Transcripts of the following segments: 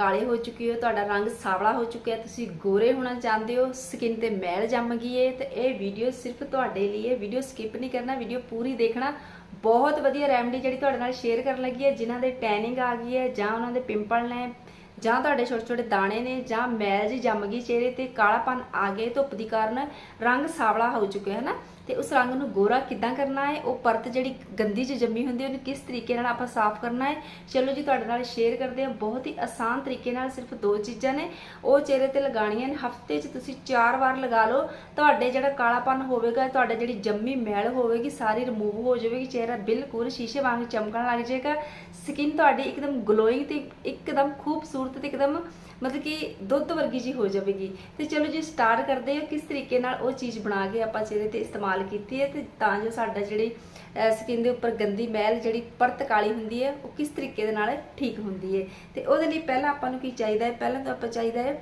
ਕਾਲੇ ਹੋ ਚੁੱਕੇ ਹੋ, ਤੁਹਾਡਾ ਰੰਗ ਸਾਵਲਾ ਹੋ ਚੁੱਕਿਆ, ਤੁਸੀਂ ਗੋਰੇ ਹੋਣਾ ਚਾਹੁੰਦੇ ਹੋ ਸਕਿਨ ਤੇ ਮੈਲ ਜੰਮ ਗਈ ਹੈ ਤੇ ਇਹ ਵੀਡੀਓ ਸਿਰਫ ਤੁਹਾਡੇ ਲਈ ਹੈ ਵੀਡੀਓ ਸਕਿਪ ਨਹੀਂ ਕਰਨਾ ਵੀਡੀਓ ਪੂਰੀ ਦੇਖਣਾ। ਬਹੁਤ ਵਧੀਆ ਰੈਮਡੀ ਜਿਹੜੀ ਤੁਹਾਡੇ ਨਾਲ ਸ਼ੇਅਰ ਕਰਨ ਲੱਗੀ ਹੈ ਜਿਨ੍ਹਾਂ ਦੇ ਟੈਨਿੰਗ ਆ ਗਈ ਹੈ ਜਾਂ ਉਹਨਾਂ ਦੇ ਪਿੰਪਲ ਨੇ ਜਾਂ ਤੁਹਾਡੇ ਛੋਟੇ ਛੋਟੇ ਦਾਣੇ ਨੇ ਜਾਂ ਮੈਲ ਜੀ ਜੰਮ ਗਈ ਚਿਹਰੇ ਤੇ ਕਾਲਾਪਨ ਆ ਗਏ, ਧੁੱਪ ਦੀ ਕਾਰਨ ਰੰਗ ਸਾਵਲਾ ਹੋ ਚੁੱਕਿਆ ਹੈ ਨਾ ਤੇ ਉਸ ਰੰਗ ਨੂੰ ਗੋਰਾ ਕਿੱਦਾਂ ਕਰਨਾ ਹੈ? ਉਹ ਪਰਤ ਜਿਹੜੀ ਗੰਦੀ ਚ ਜੰਮੀ ਹੁੰਦੀ ਉਹਨੂੰ ਕਿਸ ਤਰੀਕੇ ਨਾਲ ਆਪਾਂ ਸਾਫ਼ ਕਰਨਾ ਹੈ? ਚਲੋ ਜੀ, ਤੁਹਾਡੇ ਨਾਲ ਸ਼ੇਅਰ ਕਰਦੇ ਹਾਂ। ਬਹੁਤ ਹੀ ਆਸਾਨ ਤਰੀਕੇ ਨਾਲ ਸਿਰਫ ਦੋ ਚੀਜ਼ਾਂ ਨੇ। ਉਹ ਚਿਹਰੇ ਤੇ ਲਗਾਉਣੀਆਂ ਨੇ। ਹਫ਼ਤੇ 'ਚ ਤੁਸੀਂ 4 ਵਾਰ ਲਗਾ ਲਓ। ਤੁਹਾਡੇ ਜਿਹੜਾ ਕਾਲਾਪਨ ਹੋਵੇਗਾ, ਤੁਹਾਡਾ ਜਿਹੜੀ ਜੰਮੀ ਮੈਲ ਹੋਵੇਗੀ, ਸਾਰੀ ਰਿਮੂਵ ਹੋ ਜਾਵੇਗੀ। ਚਿਹਰਾ ਬਿਲਕੁਲ ਸ਼ੀਸ਼ੇ ਵਾਂਗ ਚਮਕਣ ਲੱਗ ਜਾਏਗਾ। ਸਕਿਨ ਤੁਹਾਡੀ ਇੱਕਦਮ ਗਲੋਇੰਗ ਤੇ ਇੱਕਦਮ ਖੂਬਸੂਰਤ ਤੇ ਇੱਕਦਮ ਮਤਲਬ ਕਿ ਦੁੱਧ ਵਰਗੀ ਜੀ ਹੋ ਜਾਵੇਗੀ। ਤੇ ਚਲੋ ਜੀ ਸਟਾਰਟ ਕਰਦੇ ਹਾਂ, ਕਿਸ ਤਰੀਕੇ ਨਾਲ ਉਹ ਚੀਜ਼ ਬਣਾ ਕੇ ਆਪਾਂ ਚਿਹਰੇ ਤੇ ਇਸਤੇਮਾਲ ਕੀਤੀ ਹੈ ਤੇ ਤਾਂ ਜੋ ਸਾਡਾ ਜਿਹੜੀ ਸਕਿਨ ਦੇ ਉੱਪਰ ਗੰਦੀ ਮੈਲ ਜਿਹੜੀ ਪਰਤ ਕਾਲੀ ਹੁੰਦੀ ਹੈ, ਉਹ ਕਿਸ ਤਰੀਕੇ ਦੇ ਨਾਲ ਠੀਕ ਹੁੰਦੀ ਹੈ। ਤੇ ਉਹਦੇ ਲਈ ਪਹਿਲਾਂ ਆਪਾਂ ਨੂੰ ਕੀ ਚਾਹੀਦਾ ਹੈ? ਪਹਿਲਾਂ ਤਾਂ ਆਪਾਂ ਚਾਹੀਦਾ ਹੈ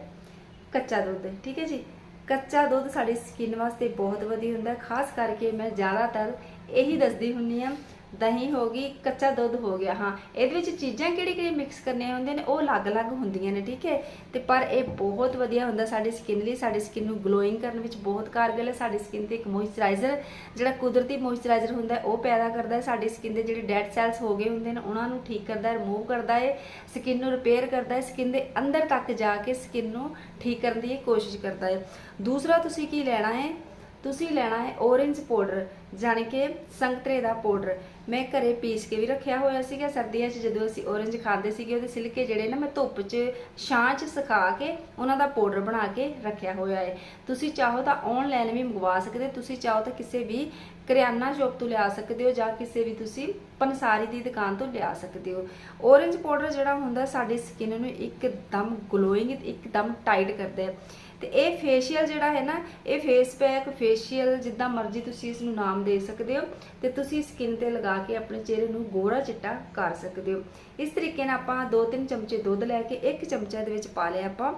ਕੱਚਾ ਦੁੱਧ, ਠੀਕ ਹੈ ਜੀ? ਕੱਚਾ ਦੁੱਧ ਸਾਡੀ ਸਕਿਨ ਵਾਸਤੇ ਬਹੁਤ ਵਧੀਆ ਹੁੰਦਾ ਖਾਸ ਕਰਕੇ ਮੈਂ ਜ਼ਿਆਦਾਤਰ ਇਹੀ ਦੱਸਦੀ ਹੁੰਨੀ ਆ ਦਹੀਂ ਹੋ ਗਈ, ਕੱਚਾ ਦੁੱਧ ਹੋ ਗਿਆ, ਹਾਂ। ਇਹਦੇ ਵਿੱਚ ਚੀਜ਼ਾਂ ਕਿਹੜੀ ਕਿਹੜੀ ਮਿਕਸ ਕਰਨੀਆਂ ਹੁੰਦੀਆਂ ਨੇ, ਉਹ ਅਲੱਗ-ਅਲੱਗ ਹੁੰਦੀਆਂ ਨੇ, ਠੀਕ ਹੈ? ਤੇ ਪਰ ਇਹ ਬਹੁਤ ਵਧੀਆ ਹੁੰਦਾ ਸਾਡੀ ਸਕਿਨ ਲਈ, ਸਾਡੀ ਸਕਿਨ ਨੂੰ ਗਲੋਇੰਗ ਕਰਨ ਵਿੱਚ ਬਹੁਤ ਕਾਰਗਰ ਹੈ। ਸਾਡੀ ਸਕਿਨ ਤੇ ਇੱਕ ਮੋਇਸਚਰਾਈਜ਼ਰ ਜਿਹੜਾ ਕੁਦਰਤੀ ਮੋਇਸਚਰਾਈਜ਼ਰ ਹੁੰਦਾ ਉਹ ਪੈਦਾ ਕਰਦਾ ਹੈ। ਸਾਡੀ ਸਕਿਨ ਦੇ ਜਿਹੜੇ ਡੈਡ ਸੈਲਸ ਹੋ ਗਏ ਹੁੰਦੇ ਨੇ, ਉਹਨਾਂ ਨੂੰ ਠੀਕ ਕਰਦਾ ਹੈ ਰਿਮੂਵ ਕਰਦਾ ਹੈ ਸਕਿਨ ਨੂੰ ਰਿਪੇਅਰ ਕਰਦਾ ਹੈ ਸਕਿਨ ਦੇ ਅੰਦਰ ਤੱਕ ਜਾ ਕੇ ਸਕਿਨ ਨੂੰ ਠੀਕ ਕਰਨ ਦੀ ਕੋਸ਼ਿਸ਼ ਕਰਦਾ ਹੈ। ਦੂਸਰਾ ਤੁਸੀਂ ਕੀ ਲੈਣਾ ਹੈ? ਤੁਸੀਂ ਲੈਣਾ ਹੈ orange ਪਾਊਡਰ ਜਾਣੀ ਕਿ ਸੰਤਰੇ ਦਾ ਪਾਊਡਰ ਮੈਂ ਘਰੇ ਪੀਸ ਕੇ ਵੀ ਰੱਖਿਆ ਹੋਇਆ ਸੀਗਾ, ਸਰਦੀਆਂ 'ਚ ਜਦੋਂ ਅਸੀਂ orange ਖਾਂਦੇ ਸੀਗੇ, ਉਹਦੇ ਸਿਲਕੇ ਜਿਹੜੇ ਨਾ ਮੈਂ ਧੁੱਪ 'ਚ, ਛਾਂ 'ਚ ਸੁਕਾ ਕੇ ਉਹਨਾਂ ਦਾ ਪਾਊਡਰ ਬਣਾ ਕੇ ਰੱਖਿਆ ਹੋਇਆ ਹੈ। ਤੁਸੀਂ ਚਾਹੋ ਤਾਂ ਆਨਲਾਈਨ ਵੀ ਮੰਗਵਾ ਸਕਦੇ ਤੁਸੀਂ ਚਾਹੋ ਤਾਂ ਕਿਸੇ ਵੀ ਕਰਿਆਨਾ ਸ਼ਾਪ ਤੋਂ ਲਿਆ ਸਕਦੇ ਹੋ ਜਾਂ ਕਿਸੇ ਵੀ ਤੁਸੀਂ ਪੰਸਾਰੀ ਦੀ ਦੁਕਾਨ ਤੋਂ ਲਿਆ ਸਕਦੇ ਹੋ। ਔਰੰਜ ਪਾਊਡਰ ਜਿਹੜਾ ਹੁੰਦਾ, ਸਾਡੀ ਸਕਿਨ ਨੂੰ ਇੱਕਦਮ ਗਲੋਇੰਗ ਇੱਕਦਮ ਟਾਈਟ ਕਰਦਾ ਹੈ। ਤੇ ਇਹ ਫੇਸ਼ੀਅਲ ਜਿਹੜਾ ਹੈ ਨਾ, ਇਹ ਫੇਸ ਪੈਕ ਫੇਸ਼ੀਅਲ ਜਿੱਦਾਂ ਮਰਜ਼ੀ ਤੁਸੀਂ ਇਸ ਨੂੰ ਨਾਮ ਦੇ ਸਕਦੇ ਹੋ ਤੇ ਤੁਸੀਂ ਸਕਿਨ ਤੇ ਲਗਾ ਕੇ ਆਪਣੇ ਚਿਹਰੇ ਨੂੰ ਗੋਰਾ ਚਿੱਟਾ ਕਰ ਸਕਦੇ ਹੋ। ਇਸ ਤਰੀਕੇ ਨਾਲ ਆਪਾਂ 2-3 ਚਮਚੇ ਦੁੱਧ ਲੈ ਕੇ ਇੱਕ ਚਮਚਾ ਦੇ ਵਿੱਚ ਪਾ ਲਿਆ ਆਪਾਂ,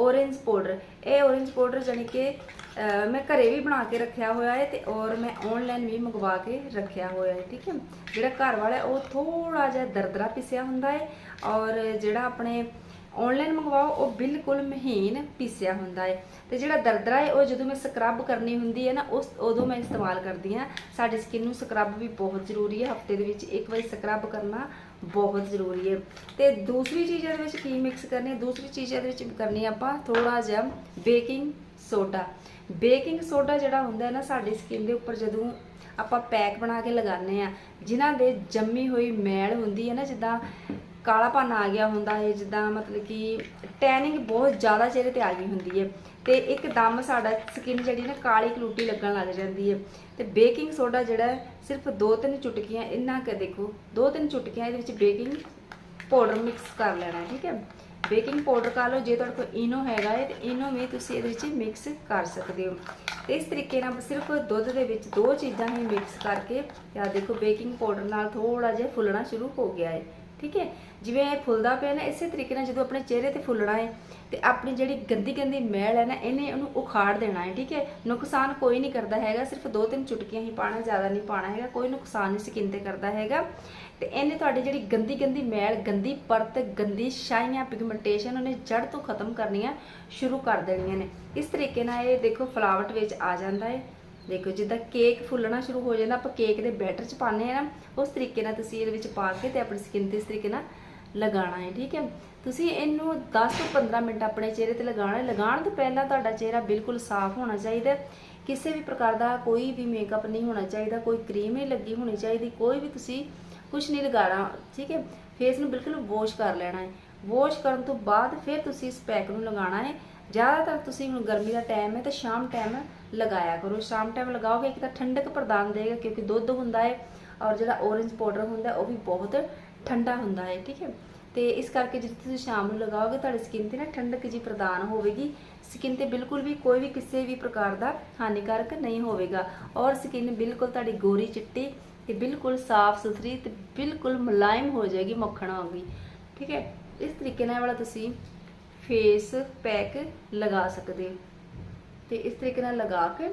orange ਪਾਊਡਰ ਇਹ orange ਪਾਊਡਰ ਜਾਨੀ ਕਿ ਮੈਂ ਘਰੇ ਵੀ ਬਣਾ ਕੇ ਰੱਖਿਆ ਹੋਇਆ ਹੈ ਤੇ ਔਰ ਮੈਂ ਆਨਲਾਈਨ ਵੀ ਮੰਗਵਾ ਕੇ ਰੱਖਿਆ ਹੋਇਆ ਹੈ, ਠੀਕ ਹੈ। ਜਿਹੜਾ ਘਰ ਵਾਲਾ ਉਹ ਥੋੜਾ ਜਿਹਾ ਦਰਦਰਾ ਪਿਸਿਆ ਹੁੰਦਾ ਹੈ ਔਰ ਜਿਹੜਾ ਆਪਣੇ ਆਨਲਾਈਨ ਮੰਗਵਾਓ, ਉਹ ਬਿਲਕੁਲ ਮਹੀਨ ਪੀਸਿਆ ਹੁੰਦਾ ਹੈ ਤੇ ਜਿਹੜਾ ਦਰਦਰਾ ਹੈ ਉਹ ਜਦੋਂ ਮੈਂ ਸਕਰਬ ਕਰਨੀ ਹੁੰਦੀ ਹੈ ਨਾ, ਉਸ ਉਦੋਂ ਮੈਂ ਇਸਤੇਮਾਲ ਕਰਦੀ ਹਾਂ। ਸਾਡੀ ਸਕਿਨ ਨੂੰ ਸਕਰਬ ਵੀ ਬਹੁਤ ਜ਼ਰੂਰੀ ਹੈ ਹਫ਼ਤੇ ਦੇ ਵਿੱਚ ਇੱਕ ਵਾਰੀ ਸਕਰਬ ਕਰਨਾ ਬਹੁਤ ਜ਼ਰੂਰੀ ਹੈ ਤੇ ਦੂਸਰੀ ਚੀਜ਼ ਇਹਦੇ ਵਿੱਚ ਕੀ ਮਿਕਸ ਕਰਨੀ ਹੈ ਦੂਸਰੀ ਚੀਜ਼ ਇਹਦੇ ਵਿੱਚ ਕਰਨੀ ਆਪਾਂ ਥੋੜਾ ਜਿਹਾ ਬੇਕਿੰਗ ਸੋਡਾ ਬੇਕਿੰਗ ਸੋਡਾ ਜਿਹੜਾ ਹੁੰਦਾ ਹੈ ਨਾ, ਸਾਡੀ ਸਕਿਨ ਦੇ ਉੱਪਰ ਜਦੋਂ ਆਪਾਂ ਪੈਕ ਬਣਾ ਕੇ ਲਗਾਉਂਦੇ ਆ ਜਿਨ੍ਹਾਂ ਦੇ ਜੰਮੀ ਹੋਈ ਮੈਲ ਹੁੰਦੀ ਹੈ ਨਾ, ਜਿੱਦਾਂ ਕਾਲਾਪਨ ਆ ਗਿਆ ਹੁੰਦਾ ਹੈ, ਜਿੱਦਾਂ ਮਤਲਬ ਕਿ ਟੈਨਿੰਗ ਬਹੁਤ ਜ਼ਿਆਦਾ ਚਿਹਰੇ ਤੇ ਆ ਗਈ ਹੁੰਦੀ ਹੈ। ਤੇ ਇੱਕਦਮ ਸਾਡਾ ਸਕਿਨ ਜਿਹੜੀ ਨਾ ਕਾਲੀ ਕਲੂਟੀ ਲੱਗਣ ਲੱਗ ਜਾਂਦੀ ਹੈ। ਤੇ ਬੇਕਿੰਗ ਸੋਡਾ ਜਿਹੜਾ ਸਿਰਫ 2-3 ਚੁਟਕੀਆਂ ਇੰਨਾ ਕੁ ਦੇਖੋ 2-3 ਚੁਟਕੀਆਂ ਇਹਦੇ ਵਿੱਚ ਬੇਕਿੰਗ ਪਾਊਡਰ ਮਿਕਸ ਕਰ ਲੈਣਾ, ਠੀਕ ਹੈ? ਬੇਕਿੰਗ ਪਾਊਡਰ ਕਰ ਲਓ, ਜੇ ਤੁਹਾਡੇ ਕੋਲ ਇਨੋ ਹੈਗਾ ਹੈ, ਤੇ ਇਨੋ ਵੀ ਤੁਸੀਂ ਇਹਦੇ ਵਿੱਚ ਮਿਕਸ ਕਰ ਸਕਦੇ ਹੋ। ਤੇ ਇਸ ਤਰੀਕੇ ਨਾਲ ਸਿਰਫ ਦੁੱਧ ਦੇ ਵਿੱਚ ਦੋ ਚੀਜ਼ਾਂ ਹੀ ਮਿਕਸ ਕਰਕੇ ਆ ਦੇਖੋ ਬੇਕਿੰਗ ਪਾਊਡਰ ਨਾਲ ਥੋੜਾ ਜਿਹਾ ਫੁੱਲਣਾ ਸ਼ੁਰੂ ਹੋ ਗਿਆ ਹੈ। ਠੀਕ ਹੈ? ਜਿਵੇਂ ਇਹ ਫੁੱਲਦਾ ਪਿਆ ਨਾ, ਇਸੇ ਤਰੀਕੇ ਨਾਲ ਜਦੋਂ ਆਪਣੇ ਚਿਹਰੇ ਤੇ ਫੁੱਲਣਾ ਹੈ, ਤੇ ਆਪਣੀ ਜਿਹੜੀ ਗੰਦੀ ਗੰਦੀ ਮੈਲ ਹੈ ਨਾ, ਇਹਨੇ ਉਹਨੂੰ ਉਖਾੜ ਦੇਣਾ ਹੈ, ਠੀਕ ਹੈ? ਨੁਕਸਾਨ ਕੋਈ ਨਹੀਂ ਕਰਦਾ ਹੈਗਾ, ਸਿਰਫ ਦੋ ਤਿੰਨ ਚੁਟਕੀਆਂ ਹੀ ਪਾਣਾ ਜ਼ਿਆਦਾ ਨਹੀਂ ਪਾਣਾ ਹੈਗਾ, ਕੋਈ ਨੁਕਸਾਨ ਨਹੀਂ ਸਕਿਨ ਤੇ ਕਰਦਾ ਹੈਗਾ। ਤੇ ਇਹਨੇ ਤੁਹਾਡੀ ਜਿਹੜੀ ਗੰਦੀ ਗੰਦੀ ਮੈਲ, ਗੰਦੀ ਪਰਤ, ਗੰਦੀ ਛਾਈਆਂ, ਪਿਗਮੈਂਟੇਸ਼ਨ, ਉਹਨੇ ਜੜ ਤੋਂ ਖਤਮ ਕਰਨੀਆਂ ਸ਼ੁਰੂ ਕਰ ਦੇਣੀਆਂ ਨੇ। ਇਸ ਤਰੀਕੇ ਨਾਲ ਇਹ ਦੇਖੋ, ਫਲਾਵਟ ਵਿੱਚ ਆ ਜਾਂਦਾ ਹੈ। ਦੇਖੋ, ਜਿੱਦਾਂ ਕੇਕ ਫੁੱਲਣਾ ਸ਼ੁਰੂ ਹੋ ਜਾਂਦਾ, ਆਪਾਂ ਕੇਕ ਦੇ ਬੈਟਰ ਚ ਪਾਉਂਦੇ ਆ ਨਾ, ਉਸ ਤਰੀਕੇ ਨਾਲ ਤੁਸੀਂ ਇਹਦੇ ਵਿੱਚ ਪਾ ਕੇ ਤੇ ਆਪਣੀ ਸਕਿਨ ਤੇ ਇਸ ਤਰੀਕੇ ਨਾਲ ਲਗਾਉਣਾ ਹੈ, ਠੀਕ ਹੈ? ਤੁਸੀਂ ਇਹਨੂੰ 10 ਤੋਂ 15 ਮਿੰਟ ਆਪਣੇ ਚਿਹਰੇ ਤੇ ਲਗਾਉਣਾ ਹੈ। ਲਗਾਉਣ ਤੋਂ ਪਹਿਲਾਂ ਤੁਹਾਡਾ ਚਿਹਰਾ ਬਿਲਕੁਲ ਸਾਫ਼ ਹੋਣਾ ਚਾਹੀਦਾ ਕਿਸੇ ਵੀ ਪ੍ਰਕਾਰ ਦਾ ਕੋਈ ਵੀ ਮੇਕਅਪ ਨਹੀਂ ਹੋਣਾ ਚਾਹੀਦਾ, ਕੋਈ ਕਰੀਮ ਨਹੀਂ ਲੱਗੀ ਹੋਣੀ ਚਾਹੀਦੀ, ਕੋਈ ਵੀ ਤੁਸੀਂ ਕੁਝ ਨਹੀਂ ਲਗਾਉਣਾ, ਠੀਕ ਹੈ? ਫੇਸ ਨੂੰ ਬਿਲਕੁਲ ਵਾਸ਼ ਕਰ ਲੈਣਾ ਹੈ। ਵਾਸ਼ ਕਰਨ ਤੋਂ ਬਾਅਦ ਫਿਰ ਤੁਸੀਂ ਇਸ ਪੈਕ ਨੂੰ ਲਗਾਉਣਾ ਹੈ। ਜ਼ਿਆਦਾਤਰ ਤੁਸੀਂ ਹੁਣ ਗਰਮੀ ਦਾ ਟਾਈਮ ਹੈ ਤਾਂ ਸ਼ਾਮ ਟਾਈਮ ਲਗਾਇਆ ਕਰੋ। ਸ਼ਾਮ ਟਾਈਮ ਲਗਾਓਗੇ, ਇੱਕ ਤਾਂ ਠੰਡਕ ਪ੍ਰਦਾਨ ਦੇਗਾ ਕਿਉਂਕਿ ਦੁੱਧ ਹੁੰਦਾ ਹੈ ਔਰ ਜਿਹੜਾ orange ਪਾਊਡਰ ਹੁੰਦਾ ਉਹ ਵੀ ਬਹੁਤ ਠੰਡਾ ਹੁੰਦਾ ਹੈ, ਠੀਕ ਹੈ। ਤੇ ਇਸ ਕਰਕੇ ਜਦੋਂ ਤੁਸੀਂ ਸ਼ਾਮ ਨੂੰ ਲਗਾਓਗੇ, ਤੁਹਾਡੀ ਸਕਿਨ ਤੇ ਨਾ ਠੰਡਕ ਜੀ ਪ੍ਰਦਾਨ ਹੋਵੇਗੀ। ਸਕਿਨ ਤੇ ਬਿਲਕੁਲ ਵੀ ਕੋਈ ਵੀ ਕਿਸੇ ਵੀ ਪ੍ਰਕਾਰ ਦਾ ਹਾਨੀਕਾਰਕ ਨਹੀਂ ਹੋਵੇਗਾ। ਔਰ ਸਕਿਨ ਬਿਲਕੁਲ ਤੁਹਾਡੀ ਗੋਰੀ ਚਿੱਟੀ ਤੇ ਬਿਲਕੁਲ ਸਾਫ਼ ਸੁਥਰੀ ਤੇ ਬਿਲਕੁਲ ਮੁਲਾਇਮ ਹੋ ਜਾਏਗੀ ਮੱਖਣ ਵਾਂਗੀ ਠੀਕ ਹੈ। ਇਸ ਤਰੀਕੇ ਨਾਲ ਵਾਲਾ ਤੁਸੀਂ ਫੇਸ ਪੈਕ ਲਗਾ ਸਕਦੇ ਹੋ। ਤੇ ਇਸ ਤਰੀਕੇ ਨਾਲ ਲਗਾ ਕੇ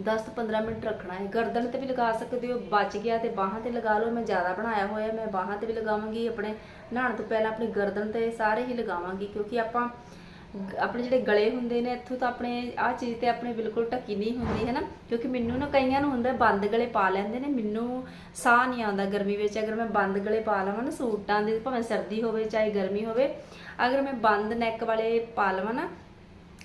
10 ਤੋਂ 15 ਮਿੰਟ ਰੱਖਣਾ ਹੈ। ਗਰਦਨ ਤੇ ਵੀ ਲਗਾ ਸਕਦੇ ਹੋ। ਬਚ ਗਿਆ ਤੇ ਬਾਹਾਂ ਤੇ ਲਗਾ ਲਓ। ਮੈਂ ਜ਼ਿਆਦਾ ਬਣਾਇਆ ਹੋਇਆ ਮੈਂ ਬਾਹਾਂ ਤੇ ਵੀ ਲਗਾਵਾਂਗੀ। ਆਪਣੇ ਨਹਾਉਣ ਤੋਂ ਪਹਿਲਾਂ ਆਪਣੀ ਗਰਦਨ ਤੇ ਸਾਰੇ ਹੀ ਲਗਾਵਾਂਗੀ। ਕਿਉਂਕਿ ਆਪਾਂ ਆਪਣੇ ਜਿਹੜੇ ਗਲੇ ਹੁੰਦੇ ਨੇ, ਇੱਥੋਂ ਤਾਂ ਆਪਣੇ ਆਹ ਚੀਜ਼ ਤੇ ਆਪਣੇ ਬਿਲਕੁਲ ਢੱਕੀ ਨਹੀਂ ਹੁੰਦੀ, ਹੈ ਨਾ? ਕਿਉਂਕਿ ਮੈਨੂੰ ਨਾ ਕਈਆਂ ਨੂੰ ਹੁੰਦਾ ਬੰਦ ਗਲੇ ਪਾ ਲੈਂਦੇ ਨੇ, ਮੈਨੂੰ ਸਾਹ ਨਹੀਂ ਆਉਂਦਾ ਗਰਮੀ ਵਿੱਚ। ਅਗਰ ਮੈਂ ਬੰਦ ਗਲੇ ਪਾ ਲਵਾਂ ਨਾ ਸੂਟਾਂ ਦੇ, ਭਾਵੇਂ ਸਰਦੀ ਹੋਵੇ ਚਾਹੇ ਗਰਮੀ ਹੋਵੇ, ਅਗਰ ਮੈਂ ਬੰਦ ਨੈਕ ਵਾਲੇ ਪਾ ਲਵਾਂ ਨਾ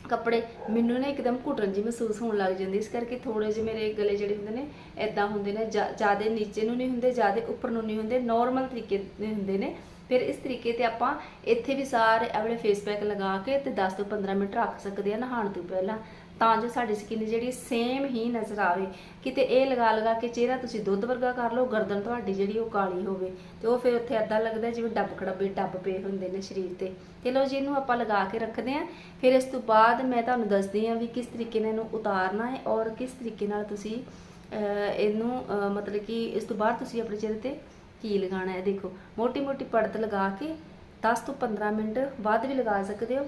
ਕੱਪੜੇ, ਮੈਨੂੰ ਨਾ ਇੱਕਦਮ ਘੁੱਟਣ ਜੀ ਮਹਿਸੂਸ ਹੋਣ ਲੱਗ ਜਾਂਦੀ। ਇਸ ਕਰਕੇ ਥੋੜੇ ਜਿਹੇ ਮੇਰੇ ਗਲੇ ਜਿਹੜੇ ਹੁੰਦੇ ਨੇ ਐਦਾਂ ਹੁੰਦੇ ਨੇ। ਜ਼ਿਆਦਾ ਨੀਚੇ ਨੂੰ ਨਹੀਂ ਹੁੰਦੇ, ਜ਼ਿਆਦਾ ਉੱਪਰ ਨੂੰ ਨਹੀਂ ਹੁੰਦੇ ਨਾਰਮਲ ਤਰੀਕੇ ਦੇ ਹੁੰਦੇ ਨੇ। ਫਿਰ ਇਸ ਤਰੀਕੇ ਤੇ ਆਪਾਂ ਇੱਥੇ ਵੀ ਸਾਰੇ ਆਪਣੇ ਫੇਸ ਪੈਕ ਲਗਾ ਕੇ ਤੇ 10 ਤੋਂ 15 ਮਿੰਟ ਰੱਖ ਸਕਦੇ ਆ ਨਹਾਉਣ ਤੋਂ ਪਹਿਲਾਂ। ਤਾਂ ਜੋ ਸਾਡੀ ਸਕਿਨ ਜਿਹੜੀ ਸੇਮ ਹੀ ਨਜ਼ਰ ਆਵੇ। ਕਿਤੇ ਇਹ ਲਗਾ ਲਗਾ ਕੇ ਚਿਹਰਾ ਤੁਸੀਂ ਦੁੱਧ ਵਰਗਾ ਕਰ ਲਓ, ਗਰਦਨ ਤੁਹਾਡੀ ਜਿਹੜੀ ਉਹ ਕਾਲੀ ਹੋਵੇ। ਤੇ ਉਹ ਫਿਰ ਉੱਥੇ ਐਦਾਂ ਲੱਗਦਾ ਜਿਵੇਂ ਡੱਬ ਖੜੱਬੇ, ਡੱਬ ਪਏ ਹੁੰਦੇ ਨੇ ਸਰੀਰ ਤੇ। ਤੇ ਲੋ ਜੀ, ਇਹਨੂੰ ਆਪਾਂ ਲਗਾ ਕੇ ਰੱਖਦੇ ਆ ਫਿਰ ਇਸ ਤੋਂ ਬਾਅਦ ਮੈਂ ਤੁਹਾਨੂੰ ਦੱਸਦੀ ਆ ਵੀ ਕਿਸ ਤਰੀਕੇ ਨਾਲ ਇਹਨੂੰ ਉਤਾਰਨਾ ਹੈ ਔਰ ਕਿਸ ਤਰੀਕੇ ਨਾਲ ਤੁਸੀਂ ਇਹਨੂੰ ਮਤਲਬ ਕਿ ਇਸ ਤੋਂ ਬਾਅਦ ਤੁਸੀਂ ਆਪਣੇ ਚਿਹਰੇ ਤੇ ਕੀ ਲਗਾਉਣਾ ਹੈ? ਦੇਖੋ ਮੋਟੀ ਮੋਟੀ ਪੜਤ ਲਗਾ ਕੇ 10 ਤੋਂ 15 ਮਿੰਟ ਬਾਅਦ ਵੀ ਲਗਾ ਸਕਦੇ ਹੋ।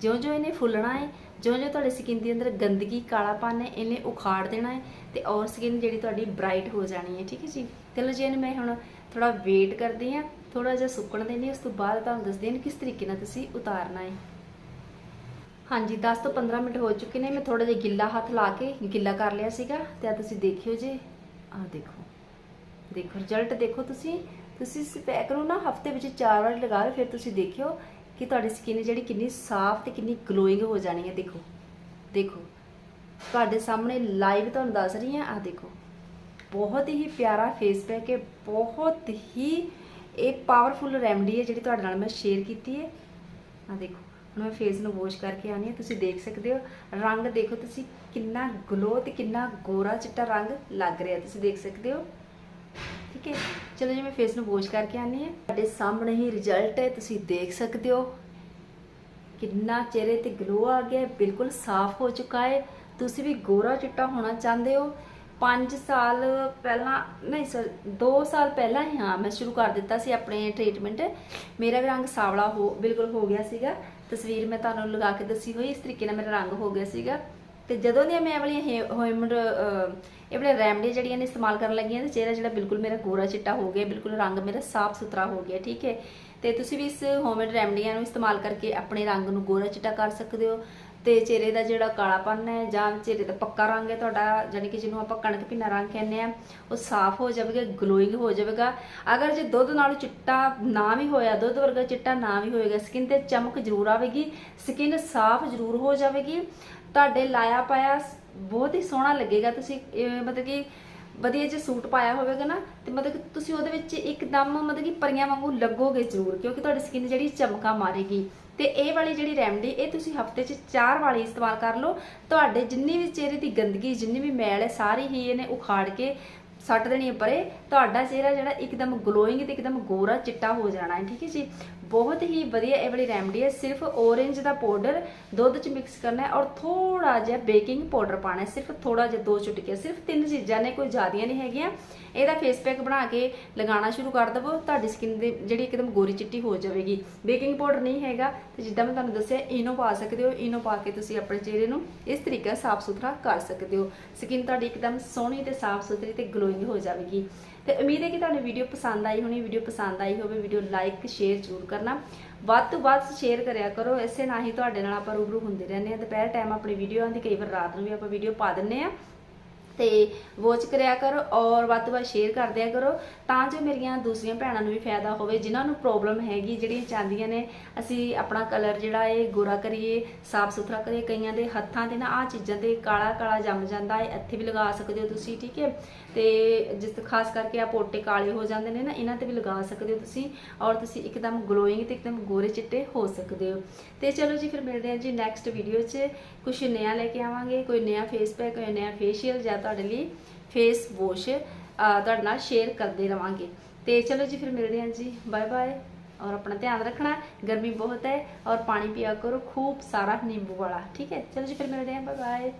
ਜਿਉਂ-ਜਿਉਂ ਇਹਨੇ ਫੁੱਲਣਾ ਹੈ, ਜਿਉਂ-ਜਿਉਂ ਤੁਹਾਡੀ ਸਕਿਨ ਦੇ ਅੰਦਰ ਗੰਦਗੀ, ਕਾਲਾਪਨ ਹੈ, ਇਹਨੇ ਉਖਾੜ ਦੇਣਾ ਹੈ ਤੇ ਔਰ ਸਕਿਨ ਜਿਹੜੀ ਤੁਹਾਡੀ ਬ੍ਰਾਈਟ ਹੋ ਜਾਣੀ ਹੈ, ਠੀਕ ਹੈ ਜੀ? ਚਲੋ ਜੀ, ਇਹਨੂੰ ਮੈਂ ਹੁਣ ਥੋੜਾ ਵੇਟ ਕਰਦੀ ਆ ਥੋੜਾ ਜਿਹਾ ਸੁੱਕਣ ਦੇਣੀ ਉਸ ਤੋਂ ਬਾਅਦ ਤੁਹਾਨੂੰ ਦੱਸਦੀ ਹਾਂ ਕਿਸ ਤਰੀਕੇ ਨਾਲ ਤੁਸੀਂ ਉਤਾਰਨਾ ਹੈ। ਹਾਂਜੀ 10 ਤੋਂ 15 ਮਿੰਟ ਹੋ ਚੁੱਕੇ ਨੇ, ਮੈਂ ਥੋੜਾ ਜਿਹਾ ਗਿੱਲਾ ਹੱਥ ਲਾ ਕੇ ਗਿੱਲਾ ਕਰ ਲਿਆ ਸੀਗਾ, ਤੇ ਆ ਤੁਸੀਂ ਦੇਖਿਓ ਜੀ। ਆਹ ਦੇਖੋ। ਦੇਖੋ ਰਿਜ਼ਲਟ ਦੇਖੋ ਤੁਸੀਂ। ਤੁਸੀਂ ਇਸ ਪੈਕ ਨੂੰ ਨਾ, ਹਫ਼ਤੇ ਵਿੱਚ ਚਾਰ ਵਾਰ ਲਗਾ ਲਓ, ਫਿਰ ਤੁਸੀਂ ਦੇਖਿਓ ਕਿ ਤੁਹਾਡੀ ਸਕਿਨ ਜਿਹੜੀ ਕਿੰਨੀ ਸਾਫ਼ ਤੇ ਕਿੰਨੀ ਗਲੋਇੰਗ ਹੋ ਜਾਣੀ ਹੈ। ਦੇਖੋ ਦੇਖੋ। ਤੁਹਾਡੇ ਸਾਹਮਣੇ ਲਾਈਵ ਤੁਹਾਨੂੰ ਦੱਸ ਰਹੀ ਹਾਂ ਆ ਦੇਖੋ। ਬਹੁਤ ਹੀ ਪਿਆਰਾ ਫੇਸ ਪੈਕ ਹੈ, ਬਹੁਤ ਹੀ ਇਹ ਪਾਵਰਫੁਲ ਰੈਮਡੀ ਹੈ ਜਿਹੜੀ ਤੁਹਾਡੇ ਨਾਲ ਮੈਂ ਸ਼ੇਅਰ ਕੀਤੀ ਹੈ। ਆ ਦੇਖੋ, ਹੁਣ ਮੈਂ ਫੇਸ ਨੂੰ ਵਾਸ਼ ਕਰਕੇ ਆਨੀ ਹੈ, ਤੁਸੀਂ ਦੇਖ ਸਕਦੇ ਹੋ। ਰੰਗ ਦੇਖੋ ਤੁਸੀਂ, ਕਿੰਨਾ ਗਲੋ ਤੇ ਕਿੰਨਾ ਗੋਰਾ ਚਿੱਟਾ ਰੰਗ ਲੱਗ ਰਿਹਾ, ਤੁਸੀਂ ਦੇਖ ਸਕਦੇ ਹੋ। ਚਲੋ ਜੀ, ਮੈਂ ਫੇਸ ਨੂੰ ਵਾਸ਼ ਕਰਕੇ ਆਨੀ ਹੈ। ਤੁਹਾਡੇ ਸਾਹਮਣੇ ਹੀ ਰਿਜ਼ਲਟ ਹੈ, ਤੁਸੀਂ ਦੇਖ ਸਕਦੇ ਹੋ। ਕਿੰਨਾ ਚਿਹਰੇ ਤੇ ਗਲੋ ਆ ਗਿਆ ਬਿਲਕੁਲ ਸਾਫ਼ ਹੋ ਚੁੱਕਾ ਹੈ। ਤੁਸੀਂ ਵੀ ਗੋਰਾ ਚਿੱਟਾ ਹੋਣਾ ਚਾਹੁੰਦੇ ਹੋ। 5 ਸਾਲ ਪਹਿਲਾਂ, ਨਹੀਂ ਸਰ 2 ਸਾਲ ਪਹਿਲਾਂ ਹੀ, ਹਾਂ, ਮੈਂ ਸ਼ੁਰੂ ਕਰ ਦਿੱਤਾ ਸੀ ਆਪਣੇ ਟ੍ਰੀਟਮੈਂਟ ਮੇਰਾ ਵੀ ਰੰਗ ਸਾਵਲਾ ਹੋ, ਬਿਲਕੁਲ ਹੋ ਗਿਆ ਸੀਗਾ। ਤਸਵੀਰ ਮੈਂ ਤੁਹਾਨੂੰ ਲਗਾ ਕੇ ਦੱਸੀ ਹੋਈ, ਇਸ ਤਰੀਕੇ ਨਾਲ ਮੇਰਾ ਰੰਗ ਹੋ ਗਿਆ ਸੀਗਾ। ਤੇ ਜਦੋਂ ਦੀਆਂ ਮੈਂ ਇਹ ਵਾਲੀਆਂ ਹੋਮਡ ਇਹ ਵਾਲੇ ਰੈਮਡੀ ਜਿਹੜੀਆਂ ਨੇ ਇਸਤੇਮਾਲ ਕਰਨ ਲੱਗੀਆਂ ਤੇ ਚਿਹਰਾ ਜਿਹੜਾ ਬਿਲਕੁਲ ਮੇਰਾ ਗੋਰਾ ਚਿੱਟਾ ਹੋ ਗਿਆ, ਬਿਲਕੁਲ ਰੰਗ ਮੇਰਾ ਸਾਫ਼ ਸੁਥਰਾ ਹੋ ਗਿਆ, ਠੀਕ ਹੈ? ਤੇ ਤੁਸੀਂ ਵੀ ਇਸ ਹੋਮਡ ਰੈਮਡੀਆਂ ਨੂੰ ਇਸਤੇਮਾਲ ਕਰਕੇ ਆਪਣੇ ਰੰਗ ਨੂੰ ਗੋਰਾ ਚਿੱਟਾ ਕਰ ਸਕਦੇ ਹੋ। ਤੇ ਚਿਹਰੇ ਦਾ ਜਿਹੜਾ ਕਾਲਾਪਨ ਹੈ ਜਾਂ ਚਿਹਰੇ ਦਾ ਪੱਕਾ ਰੰਗ ਹੈ ਤੁਹਾਡਾ, ਯਾਨੀ ਕਿ ਜਿਹਨੂੰ ਆਪਾਂ ਕਣਕ ਭਿੰਨਾ ਰੰਗ ਕਹਿੰਦੇ ਆ ਉਹ ਸਾਫ਼ ਹੋ ਜਾਵੇਗਾ ਗਲੋਇੰਗ ਹੋ ਜਾਵੇਗਾ। ਅਗਰ ਜੇ ਦੁੱਧ ਨਾਲੋਂ ਚਿੱਟਾ ਨਾ ਵੀ ਹੋਇਆ, ਦੁੱਧ ਵਰਗਾ ਚਿੱਟਾ ਨਾ ਵੀ ਹੋਏਗਾ ਸਕਿਨ ਤੇ ਚਮਕ ਜ਼ਰੂਰ ਆਵੇਗੀ ਸਕਿਨ ਸਾਫ਼ ਜ਼ਰੂਰ ਹੋ ਜਾਵੇਗੀ। ਤੁਹਾਡੇ ਲਾਇਆ ਪਾਇਆ ਬਹੁਤ ਹੀ ਸੋਹਣਾ ਲੱਗੇਗਾ। ਤੁਸੀਂ ਮਤਲਬ ਕਿ ਵਧੀਆ ਜਿਹਾ ਸੂਟ ਪਾਇਆ ਹੋਵੇਗਾ ਨਾ, ਤੇ ਮਤਲਬ ਕਿ ਤੁਸੀਂ ਉਹਦੇ ਵਿੱਚ ਇੱਕਦਮ ਮਤਲਬ ਕਿ ਪਰੀਆਂ ਵਾਂਗੂ ਲੱਗੋਗੇ ਜ਼ਰੂਰ, ਕਿਉਂਕਿ ਤੁਹਾਡੀ ਸਕਿਨ ਜਿਹੜੀ ਚਮਕਾ ਮਾਰੇਗੀ। ਤੇ ਇਹ ਵਾਲੀ ਜਿਹੜੀ ਰੈਮਡੀ ਇਹ ਤੁਸੀਂ ਹਫ਼ਤੇ 'ਚ ਚਾਰ ਵਾਲੀ ਇਸਤੇਮਾਲ ਕਰ ਲਓ। ਤੁਹਾਡੇ ਜਿੰਨੀ ਵੀ ਚਿਹਰੇ ਦੀ ਗੰਦਗੀ, ਜਿੰਨੀ ਵੀ ਮੈਲ ਹੈ, ਸਾਰੀ ਹੀ ਇਹਨੇ ਉਖਾੜ ਕੇ ਸੱਟ ਦੇਣੀ ਹੈ ਪਰੇ, ਤੁਹਾਡਾ ਚਿਹਰਾ ਜਿਹੜਾ ਇੱਕਦਮ ਗਲੋਇੰਗ ਤੇ ਇੱਕਦਮ ਗੋਰਾ ਚਿੱਟਾ ਹੋ ਜਾਣਾ ਹੈ, ਠੀਕ ਹੈ ਜੀ? ਬਹੁਤ ਹੀ ਵਧੀਆ ਇਹ ਵਾਲੀ ਰੈਮਡੀ ਹੈ। ਸਿਰਫ ਔਰੇਂਜ ਦਾ ਪਾਊਡਰ ਦੁੱਧ 'ਚ ਮਿਕਸ ਕਰਨਾ ਹੈ ਔਰ ਥੋੜਾ ਜਿਹਾ ਬੇਕਿੰਗ ਪਾਊਡਰ ਪਾਣਾ ਹੈ। ਸਿਰਫ ਥੋੜਾ ਜਿਹਾ ਦੋ ਚੁਟਕੀਆਂ, ਸਿਰਫ ਤਿੰਨ ਚੀਜ਼ਾਂ ਨੇ, ਕੋਈ ਜ਼ਿਆਦੀਆਂ ਨਹੀਂ ਹੈਗੀਆਂ। ਇਹਦਾ ਫੇਸ ਪੈਕ ਬਣਾ ਕੇ ਲਗਾਉਣਾ ਸ਼ੁਰੂ ਕਰ ਦਵੋ, ਤੁਹਾਡੀ ਸਕਿਨ ਦੀ ਜਿਹੜੀ ਇੱਕਦਮ ਗੋਰੀ ਚਿੱਟੀ ਹੋ ਜਾਵੇਗੀ। ਬੇਕਿੰਗ ਪਾਊਡਰ ਨਹੀਂ ਹੈਗਾ ਤੇ ਜਿੱਦਾਂ ਮੈਂ ਤੁਹਾਨੂੰ ਦੱਸਿਆ ਇਨੋ ਪਾ ਸਕਦੇ ਹੋ ਇਨੋ ਪਾ ਕੇ ਤੁਸੀਂ ਆਪਣੇ ਚਿਹਰੇ ਨੂੰ ਇਸ ਤਰੀਕੇ ਸਾਫ਼ ਸੁਥਰਾ ਕਰ ਸਕਦੇ ਹੋ। ਸਕਿਨ ਤੁਹਾਡੀ ਇੱਕਦਮ ਸੋਹਣੀ ਤੇ ਸਾਫ਼ ਸੁਥਰੀ ਤੇ ਗਲੋਇੰਗ ਹੋ ਜਾਵੇਗੀ। ਤੇ ਉਮੀਦ ਹੈ ਕਿ ਤੁਹਾਨੂੰ ਵੀਡੀਓ ਪਸੰਦ ਆਈ ਹੋਣੀ ਵੀਡੀਓ ਪਸੰਦ ਆਈ ਹੋਵੇ ਵੀਡੀਓ ਲਾਈਕ ਸ਼ੇਅਰ ਜ਼ਰੂਰ ਕਰਨਾ। ਵੱਧ ਤੋਂ ਵੱਧ ਸ਼ੇਅਰ ਕਰਿਆ ਕਰੋ, ਇਸੇ ਨਾਲ ਹੀ ਤੁਹਾਡੇ ਨਾਲ ਆਪਾਂ ਰੂਬਰੂ ਹੁੰਦੇ ਰਹਿੰਦੇ ਆ ਦੁਪਹਿਰ ਟਾਈਮ ਆਪਣੀ ਵੀਡੀਓ ਆਉਂਦੀ, ਕਈ ਵਾਰ ਰਾਤ ਨੂੰ ਵੀ ਆਪਾਂ ਵੀਡੀਓ ਪਾ ਦਿੰਨੇ ਆ ਤੇ ਵਾਚ ਕਰਿਆ ਕਰੋ ਔਰ ਵੱਧ ਤੋਂ ਵੱਧ ਸ਼ੇਅਰ ਕਰ ਦਿਆ ਕਰੋ ਤਾਂ ਜੋ ਮੇਰੀਆਂ ਦੂਸਰੀਆਂ ਭੈਣਾਂ ਨੂੰ ਵੀ ਫਾਇਦਾ ਹੋਵੇ, ਜਿਨ੍ਹਾਂ ਨੂੰ ਪ੍ਰੋਬਲਮ ਹੈਗੀ, ਜਿਹੜੀਆਂ ਚਾਹੁੰਦੀਆਂ ਨੇ, ਅਸੀਂ ਆਪਣਾ ਕਲਰ ਜਿਹੜਾ ਇਹ ਗੋਰਾ ਕਰੀਏ, ਸਾਫ਼ ਸੁਥਰਾ ਕਰੀਏ, ਕਈਆਂ ਦੇ ਹੱਥਾਂ ਤੇ ਨਾ ਆ ਚੀਜ਼ਾਂ ਤੇ ਕਾਲਾ ਕਾਲਾ ਜੰਮ ਜਾਂਦਾ ਹੈ ਇੱਥੇ ਵੀ ਲਗਾ ਸਕਦੇ ਹੋ ਤੁਸੀਂ, ਠੀਕ ਹੈ ਤੇ ਜਿਸ ਖਾਸ ਕਰਕੇ ਆ ਪੋਟੇ ਕਾਲੇ ਹੋ ਜਾਂਦੇ ਨੇ ਨਾ, ਇਹਨਾਂ ਤੇ ਵੀ ਲਗਾ ਸਕਦੇ ਹੋ ਤੁਸੀਂ, ਔਰ ਤੁਸੀਂ ਇੱਕਦਮ ਗਲੋਇੰਗ ਤੇ ਇੱਕਦਮ ਗੋਰੇ ਚਿੱਟੇ ਹੋ ਸਕਦੇ ਹੋ। ਤੇ ਚਲੋ ਜੀ, ਫਿਰ ਮਿਲਦੇ ਹਾਂ ਜੀ ਨੈਕਸਟ ਵੀਡੀਓ 'ਚ। ਕੁਝ ਨਿਆ ਲੈ ਕੇ ਆਵਾਂਗੇ, ਕੋਈ ਨਵਾਂ ਫੇਸ ਪੈਕ ਕੋਈ ਨਵਾਂ ਫੇਸ਼ੀਅਲ ਜਾਂ ਤੁਹਾਡੇ ਲਈ ਫੇਸ ਵਾਸ਼ ਤੁਹਾਡੇ ਨਾਲ ਸ਼ੇਅਰ ਕਰਦੇ ਰਵਾਂਗੇ। ਤੇ ਚਲੋ ਜੀ, ਫਿਰ ਮਿਲਦੇ ਹਾਂ ਜੀ। ਬਾਏ ਬਾਏ ਔਰ ਆਪਣਾ ਧਿਆਨ ਰੱਖਣਾ, ਗਰਮੀ ਬਹੁਤ ਹੈ ਔਰ ਪਾਣੀ ਪੀਆ ਕਰੋ, ਖੂਬ ਸਾਰਾ ਨਿੰਬੂ ਵਾਲਾ, ਠੀਕ ਹੈ? ਚਲੋ ਜੀ, ਫਿਰ ਮਿਲਦੇ ਹਾਂ। Bye bye